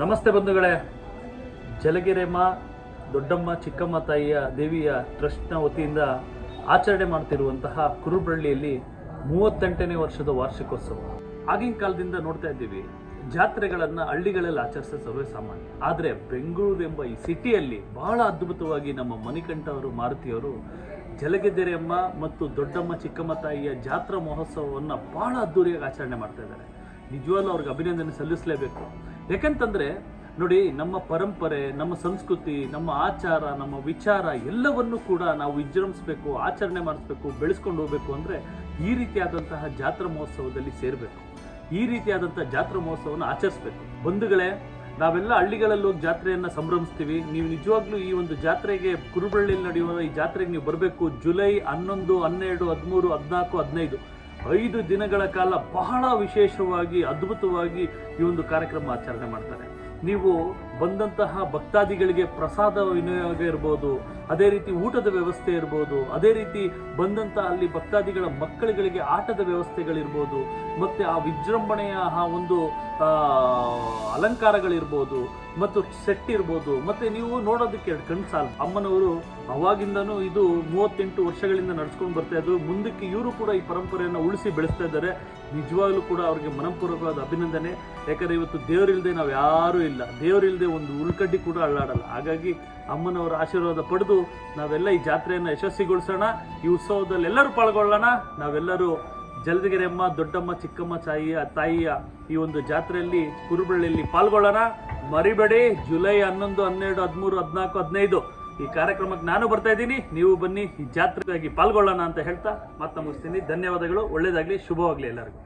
ನಮಸ್ತೆ ಬಂಧುಗಳೇ. ಜಲಗೆರೆಮ್ಮ ದೊಡ್ಡಮ್ಮ, ಚಿಕ್ಕಮ್ಮ ತಾಯಿಯ ದೇವಿಯ ಟ್ರಸ್ಟ್ನ ವತಿಯಿಂದ ಆಚರಣೆ ಮಾಡ್ತಿರುವಂತಹ ಕುರುಬಳ್ಳಿಯಲ್ಲಿ ಮೂವತ್ತೆಂಟನೇ ವರ್ಷದ ವಾರ್ಷಿಕೋತ್ಸವ. ಆಗಿನ ಕಾಲದಿಂದ ನೋಡ್ತಾ ಇದ್ದೀವಿ, ಜಾತ್ರೆಗಳನ್ನ ಹಳ್ಳಿಗಳಲ್ಲಿ ಆಚರಿಸೋ ಸರ್ವೇ ಸಾಮಾನ್ಯ. ಆದರೆ ಬೆಂಗಳೂರು ಎಂಬ ಈ ಸಿಟಿಯಲ್ಲಿ ಬಹಳ ಅದ್ಭುತವಾಗಿ ನಮ್ಮ ಮಣಿಕಂಠ ಅವರು ಮಾರುತಿಯವರು ಜಲಗೆದೆರೆಯಮ್ಮ ಮತ್ತು ದೊಡ್ಡಮ್ಮ, ಚಿಕ್ಕಮ್ಮ ತಾಯಿಯ ಜಾತ್ರಾ ಮಹೋತ್ಸವವನ್ನು ಬಹಳ ಅದ್ದೂರಿಯಾಗಿ ಆಚರಣೆ ಮಾಡ್ತಾ ಇದ್ದಾರೆ. ನಿಜವಾಗ್ಲೂ ಅವ್ರಿಗೆ ಅಭಿನಂದನೆ ಸಲ್ಲಿಸಲೇಬೇಕು. ಯಾಕಂತಂದ್ರೆ, ನೋಡಿ, ನಮ್ಮ ಪರಂಪರೆ, ನಮ್ಮ ಸಂಸ್ಕೃತಿ, ನಮ್ಮ ಆಚಾರ, ನಮ್ಮ ವಿಚಾರ ಎಲ್ಲವನ್ನು ಕೂಡ ನಾವು ವಿಜೃಂಭಿಸಬೇಕು, ಆಚರಣೆ ಮಾಡಿಸ್ಬೇಕು, ಬೆಳೆಸ್ಕೊಂಡು ಹೋಗ್ಬೇಕು ಅಂದರೆ ಈ ರೀತಿಯಾದಂತಹ ಜಾತ್ರಾ ಮಹೋತ್ಸವದಲ್ಲಿ ಸೇರಬೇಕು. ಈ ರೀತಿಯಾದಂಥ ಜಾತ್ರಾ ಮಹೋತ್ಸವವನ್ನು ಆಚರಿಸ್ಬೇಕು. ಬಂಧುಗಳೇ, ನಾವೆಲ್ಲ ಹಳ್ಳಿಗಳಲ್ಲಿ ಹೋಗಿ ಜಾತ್ರೆಯನ್ನು ಸಂಭ್ರಮಿಸ್ತೀವಿ. ನೀವು ನಿಜವಾಗ್ಲೂ ಈ ಒಂದು ಜಾತ್ರೆಗೆ ಕುರುಬಳ್ಳಿಯಲ್ಲಿ ನಡೆಯುವ ಈ ಜಾತ್ರೆಗೆ ನೀವು ಬರಬೇಕು ಜುಲೈ ಹನ್ನೊಂದು, ಹನ್ನೆರಡು, ಹದಿಮೂರು, ಹದಿನಾಲ್ಕು, ಹದಿನೈದು. ಐದು ದಿನಗಳ ಕಾಲ ಬಹಳ ವಿಶೇಷವಾಗಿ, ಅದ್ಭುತವಾಗಿ ಈ ಒಂದು ಕಾರ್ಯಕ್ರಮ ಆಚರಣೆ ಮಾಡ್ತಾರೆ. ನೀವು ಬಂದಂತಹ ಭಕ್ತಾದಿಗಳಿಗೆ ಪ್ರಸಾದ ವಿನಿಯೋಗ ಇರ್ಬೋದು ಅದೇ ರೀತಿ ಊಟದ ವ್ಯವಸ್ಥೆ ಇರ್ಬೋದು, ಅದೇ ರೀತಿ ಬಂದಂತ ಅಲ್ಲಿ ಭಕ್ತಾದಿಗಳ ಮಕ್ಕಳುಗಳಿಗೆ ಆಟದ ವ್ಯವಸ್ಥೆಗಳಿರ್ಬೋದು, ಮತ್ತೆ ಆ ವಿಜೃಂಭಣೆಯ ಆ ಒಂದು ಅಲಂಕಾರಗಳಿರ್ಬೋದು, ಮತ್ತು ಸೆಟ್ ಇರ್ಬೋದು, ಮತ್ತೆ ನೀವು ನೋಡೋದಕ್ಕೆ ಕಣ್ಣು ಸಾಲ. ಅಮ್ಮನವರು ಅವಾಗಿಂದನೂ ಇದು ಮೂವತ್ತೆಂಟು ವರ್ಷಗಳಿಂದ ನಡ್ಸ್ಕೊಂಡು ಬರ್ತಾ ಇದ್ರು. ಮುಂದಕ್ಕೆ ಇವರು ಕೂಡ ಈ ಪರಂಪರೆಯನ್ನು ಉಳಿಸಿ ಬೆಳೆಸ್ತಾ ಇದ್ದಾರೆ. ನಿಜವಾಗ್ಲೂ ಕೂಡ ಅವರಿಗೆ ಮನಪೂರ್ವಕವಾದ ಅಭಿನಂದನೆ. ಯಾಕಂದ್ರೆ ಇವತ್ತು ದೇವರಿಲ್ಲದೆ ನಾವು ಯಾರೂ ಇಲ್ಲ. ದೇವರಿಲ್ಲದೆ ಒಂದು ಉಳ್ಕಡ್ಡಿ ಕೂಡ ಅಳ್ಳಾಡಲ್ಲ ಹಾಗಾಗಿ ಅಮ್ಮನವರ ಆಶೀರ್ವಾದ ಪಡೆದು ನಾವೆಲ್ಲ ಈ ಜಾತ್ರೆಯನ್ನು ಯಶಸ್ವಿಗೊಳಿಸೋಣ, ಈ ಉತ್ಸವದಲ್ಲಿ ಎಲ್ಲರೂ ಪಾಲ್ಗೊಳ್ಳೋಣ. ನಾವೆಲ್ಲರೂ ಜಲದಗೆರೆಯಮ್ಮ, ದೊಡ್ಡಮ್ಮ, ಚಿಕ್ಕಮ್ಮ ತಾಯಿಯ ತಾಯಿಯ ಈ ಒಂದು ಜಾತ್ರೆಯಲ್ಲಿ, ಕುರುಬಳ್ಳಿಯಲ್ಲಿ ಪಾಲ್ಗೊಳ್ಳೋಣ. ಮರಿಬೇಡಿ, ಜುಲೈ ಹನ್ನೊಂದು, ಹನ್ನೆರಡು, ಹದಿಮೂರು, ಹದಿನಾಲ್ಕು, ಹದಿನೈದು ಈ ಕಾರ್ಯಕ್ರಮಕ್ಕೆ ನಾನು ಬರ್ತಾ ಇದ್ದೀನಿ. ನೀವು ಬನ್ನಿ, ಈ ಜಾತ್ರೆಗಾಗಿ ಪಾಲ್ಗೊಳ್ಳೋಣ ಅಂತ ಹೇಳ್ತಾ ಮತ್ತೆ ಮುಗಿಸ್ತೀನಿ. ಧನ್ಯವಾದಗಳು ಒಳ್ಳೇದಾಗಲಿ ಶುಭವಾಗಲಿ ಎಲ್ಲರಿಗೂ.